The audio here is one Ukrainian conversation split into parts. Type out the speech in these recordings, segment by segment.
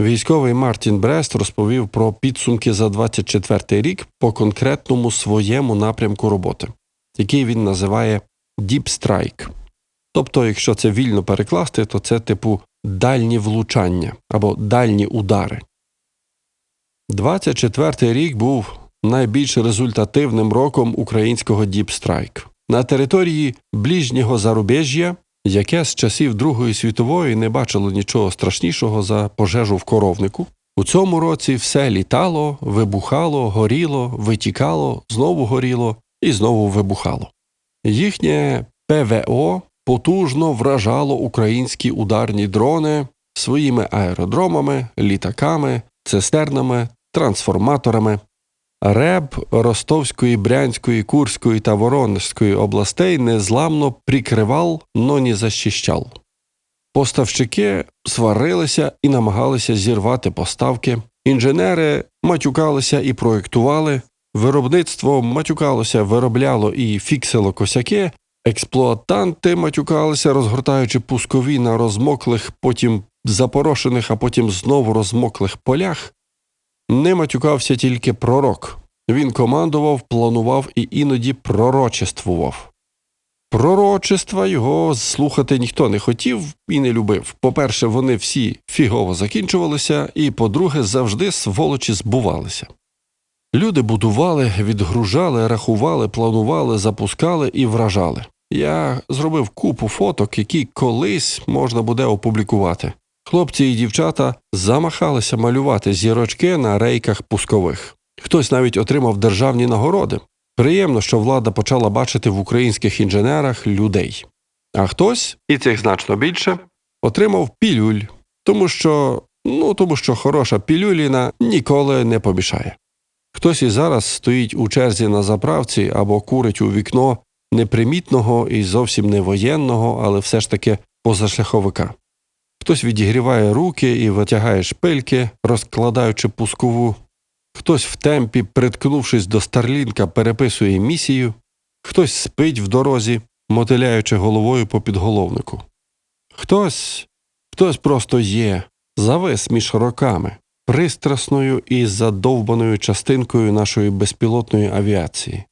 Військовий Мартін Брест розповів про підсумки за 24 рік по конкретному своєму напрямку роботи, який він називає Deep Strike. Тобто, якщо це вільно перекласти, то це типу дальні влучання або дальні удари. 24 рік був найбільш результативним роком українського Strike. На території ближнього зарубіжжя, яке з часів Другої світової не бачило нічого страшнішого за пожежу в коровнику, у цьому році все літало, вибухало, горіло, витікало, знову горіло і знову вибухало. Їхнє ПВО потужно вражало українські ударні дрони своїми аеродромами, літаками, цистернами, трансформаторами. РЕБ Ростовської, Брянської, Курської та Воронежської областей незламно прикривав, но не защищав. Поставщики сварилися і намагалися зірвати поставки, інженери матюкалися і проєктували, виробництво матюкалося, виробляло і фіксило косяки, експлуатанти матюкалися, розгортаючи пускові на розмоклих, потім запорошених, а потім знову розмоклих полях. Не матюкався тільки пророк. Він командував, планував і іноді пророчествував. Пророчества його слухати ніхто не хотів і не любив. По-перше, вони всі фігово закінчувалися, і по-друге, завжди сволочі збувалися. Люди будували, відгружали, рахували, планували, запускали і вражали. Я зробив купу фоток, які колись можна буде опублікувати. Хлопці і дівчата замахалися малювати зірочки на рейках пускових. Хтось навіть отримав державні нагороди. Приємно, що влада почала бачити в українських інженерах людей. А хтось, і цих значно більше, отримав пілюль, тому що, ну, тому що хороша пілюліна ніколи не помішає. Хтось і зараз стоїть у черзі на заправці або курить у вікно непримітного і зовсім не воєнного, але все ж таки позашляховика. Хтось відігріває руки і витягає шпильки, розкладаючи пускову. Хтось в темпі, приткнувшись до Старлінка, переписує місію, хтось спить в дорозі, мотиляючи головою по підголовнику. Хтось, хтось просто є, завис між роками, пристрасною і задовбаною частинкою нашої безпілотної авіації.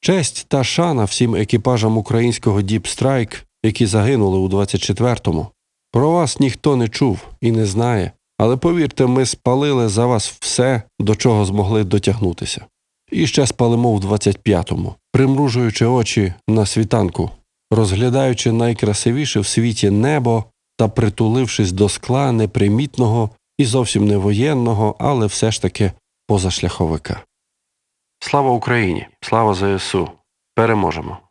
Честь та шана всім екіпажам українського Діпстрайк, які загинули у 24-му. Про вас ніхто не чув і не знає, але повірте, ми спалили за вас все, до чого змогли дотягнутися. І ще спалимо в 25-му, примружуючи очі на світанку, розглядаючи найкрасивіше в світі небо та притулившись до скла непримітного і зовсім не воєнного, але все ж таки позашляховика. Слава Україні! Слава ЗСУ! Переможемо!